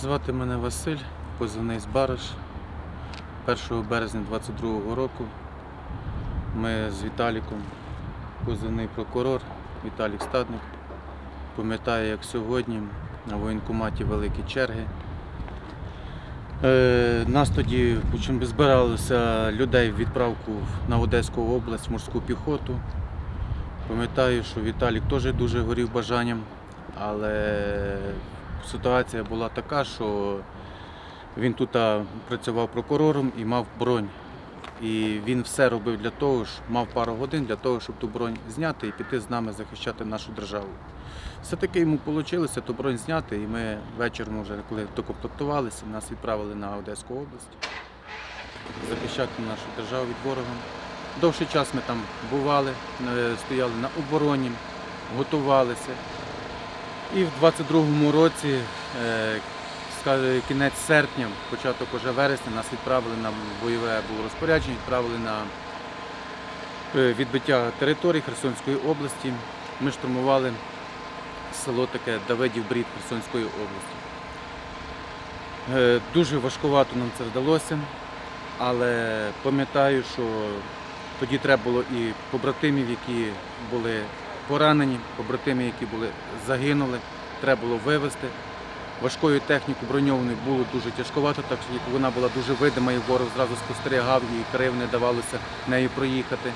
Звати мене Василь, позивний з Бариш. 1 березня 22-го року ми з Віталіком, позивний прокурор Віталік Стадник. Пам'ятаю, як сьогодні на воєнкоматі великі черги. Е, нас тоді чим збиралося людей в відправку на Одеську область, морську піхоту. Пам'ятаю, що Віталік теж дуже горів бажанням, але ситуація була така, що він тут працював прокурором і мав бронь. І він все робив для того, ж, мав пару годин для того, щоб ту бронь зняти і піти з нами захищати нашу державу. Все-таки йому вийшло ту бронь зняти, і ми вечором, вже, коли докомплектувалися, нас відправили на Одеську область захищати нашу державу від ворога. Довший час ми там бували, е, стояли на обороні, готувалися. І в 22-му році, е, кінець серпня, початок уже вересня, нас відправили на бойове було розпорядження, відправили на е, відбиття території Херсонської області. Ми штурмували село таке Давидів Брід Херсонської області. Е, Дуже важкувато нам це вдалося, але пам'ятаю, що тоді треба було і побратимів, які були поранені, побратими, які були загинули, треба було вивезти. Важкою техніку броньованою було дуже тяжковато, так як вона була дуже видима, і ворог зразу спостерігав її, крив не давалося нею проїхати.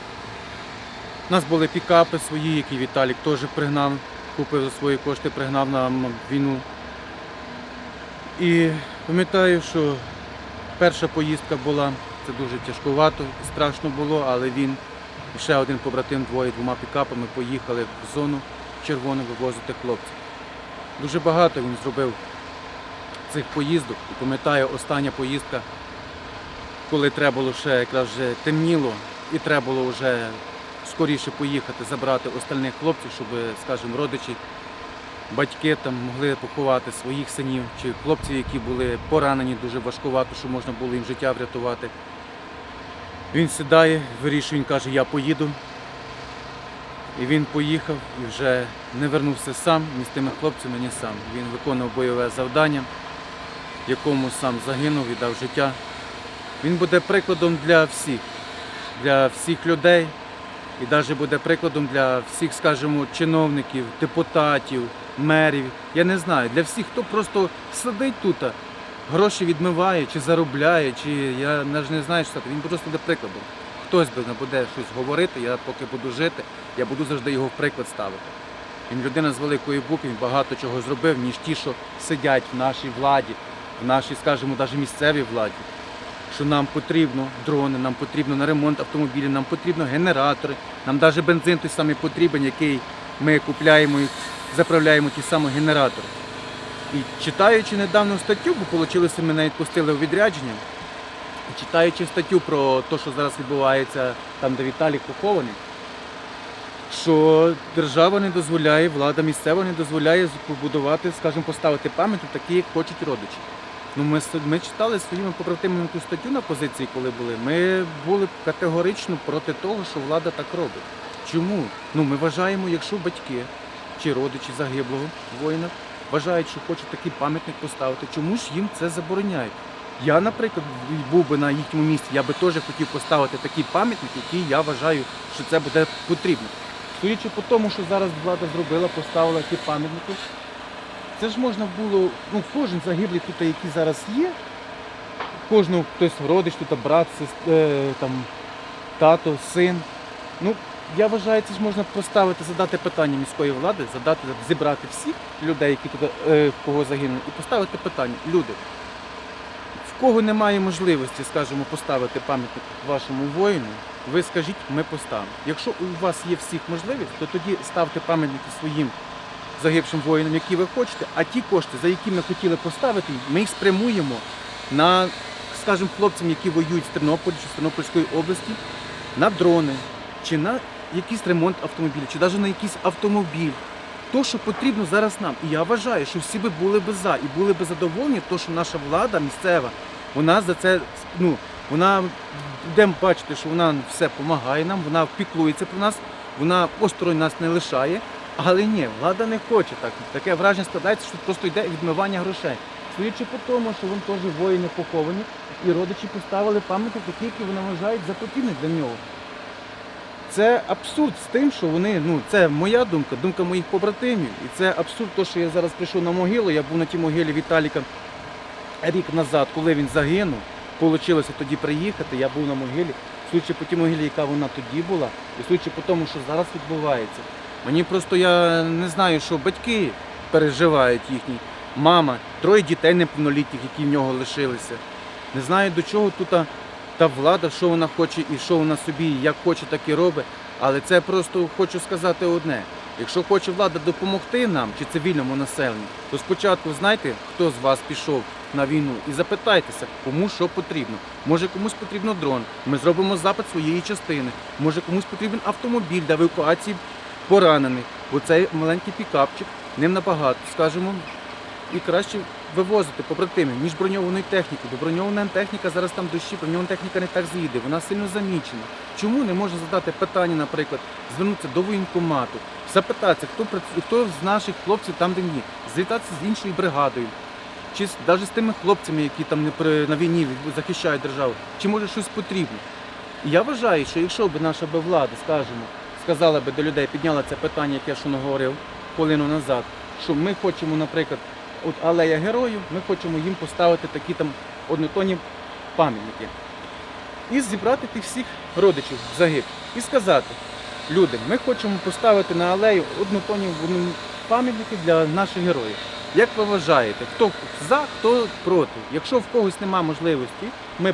У нас були пікапи свої, які Віталік теж пригнав, купив за свої кошти, пригнав на м, війну. І пам'ятаю, що перша поїздка була, це дуже тяжковато, страшно було, але він ще один побратим, двоє двома пікапами поїхали в зону червону вивозити хлопців. Дуже багато він зробив цих поїздок. І пам'ятаю, остання поїздка, коли треба було ще якраз вже темніло, і треба було вже скоріше поїхати, забрати остальних хлопців, щоб, скажімо, родичі, батьки там могли поховати своїх синів чи хлопців, які були поранені дуже важкувато, що можна було їм життя врятувати. Він сідає, вирішує, він каже, я поїду. І він поїхав і вже не вернувся сам, ні з тими хлопцями, ні сам. Він виконував бойове завдання, якому сам загинув, віддав життя. Він буде прикладом для всіх, для всіх людей і навіть буде прикладом для всіх, скажімо, чиновників, депутатів, мерів. Я не знаю, для всіх, хто просто сидить тут, гроші відмиває, чи заробляє, чи я навіть не знаю, що це. Він просто буде прикладом. Хтось би буде щось говорити, я поки буду жити, я буду завжди його в приклад ставити. Він людина з великої букви, він багато чого зробив, ніж ті, що сидять в нашій владі, в нашій, скажімо, навіть місцевій владі. Що нам потрібно дрони, нам потрібно на ремонт автомобілів, нам потрібно генератори, нам навіть бензин той самий потрібен, який ми купляємо і заправляємо ті самі генератори. І читаючи недавно статтю, бо вийшло, ми навіть пустили у відрядження, і читаючи статтю про те, що зараз відбувається там, де Віталій похований, що держава не дозволяє, влада місцева не дозволяє побудувати, скажімо, поставити пам'ятник такі, як хочуть родичі. Ну, ми, ми читали своїми побратимами ту статтю на позиції, коли були. Ми були категорично проти того, що влада так робить. Чому? Ну, ми вважаємо, якщо батьки чи родичі загиблого воїна вважають, що хочуть такий пам'ятник поставити, чому ж їм це забороняють? Я, наприклад, був би на їхньому місці, я би теж хотів поставити такий пам'ятник, який я вважаю, що це буде потрібно. Судячи по тому, що зараз влада зробила, поставила ті пам'ятники, це ж можна було, ну кожен загиблий тут, який зараз є, кожного хтось родич, тут брат, сес- е, там, тато, син. Ну, я вважаю, це ж можна поставити, задати питання міської влади, задати, зібрати всіх людей, які тут е, кого загинули, і поставити питання. Люди, в кого немає можливості, скажімо, поставити пам'ятник вашому воїну, ви скажіть, ми поставимо. Якщо у вас є всіх можливість, то тоді ставте пам'ятники своїм загибшим воїнам, які ви хочете, а ті кошти, за які ми хотіли поставити, ми їх спрямуємо на, скажімо, хлопцям, які воюють з Тернополя чи з Тернопільської області, на дрони, чи на якийсь ремонт автомобіля, чи навіть на якийсь автомобіль. То, що потрібно зараз нам. І я вважаю, що всі би були би за і були би задоволені, то, що наша влада місцева, вона за це, ну, вона будемо бачити, що вона все допомагає нам, вона піклується про нас, вона осторонь нас не лишає. Але ні, влада не хоче так. Таке враження складається, що просто йде відмивання грошей. Судячи по тому, що вони теж воїни поховані, і родичі поставили пам'ятник які вони вважають за потрібні для нього. Це абсурд з тим, що вони, ну це моя думка, думка моїх побратимів. І це абсурд, то, що я зараз прийшов на могилу, я був на тій могилі Віталіка рік назад, коли він загинув. Получилося тоді приїхати, я був на могилі, судячи по тій могилі, яка вона тоді була, і судячи по тому, що зараз відбувається. Мені просто я не знаю, що батьки переживають їхні, мама, троє дітей неповнолітніх, які в нього лишилися. Не знаю до чого тут та, влада, що вона хоче і що вона собі, як хоче, так і робить. Але це просто хочу сказати одне. Якщо хоче влада допомогти нам чи цивільному населенню, то спочатку знайте, хто з вас пішов на війну, і запитайтеся, кому що потрібно. Може комусь потрібно дрон. Ми зробимо запит своєї частини. Може комусь потрібен автомобіль для евакуації поранених. Бо цей маленький пікапчик ним набагато, скажімо, і краще вивозити побратимів, ніж броньованої техніки. Бо броньована техніка зараз там дощі, броньована техніка не так з'їде, вона сильно замічена. Чому не може задати питання, наприклад, звернутися до воєнкомату, запитатися, хто хто з наших хлопців там, де ні, звітатися з іншою бригадою, чи навіть з тими хлопцями, які там на війні захищають державу, чи може щось потрібно. І я вважаю, що якщо б наша би влада, скажімо, сказала би до людей, підняла це питання, яке я що наговорив хвилину назад, що ми хочемо, наприклад, от алея героїв, ми хочемо їм поставити такі там однотонні пам'ятники. І зібрати тих всіх родичів загиблих. І сказати, люди, ми хочемо поставити на алею однотонні пам'ятники для наших героїв. Як ви вважаєте, хто за, хто проти? Якщо в когось немає можливості, ми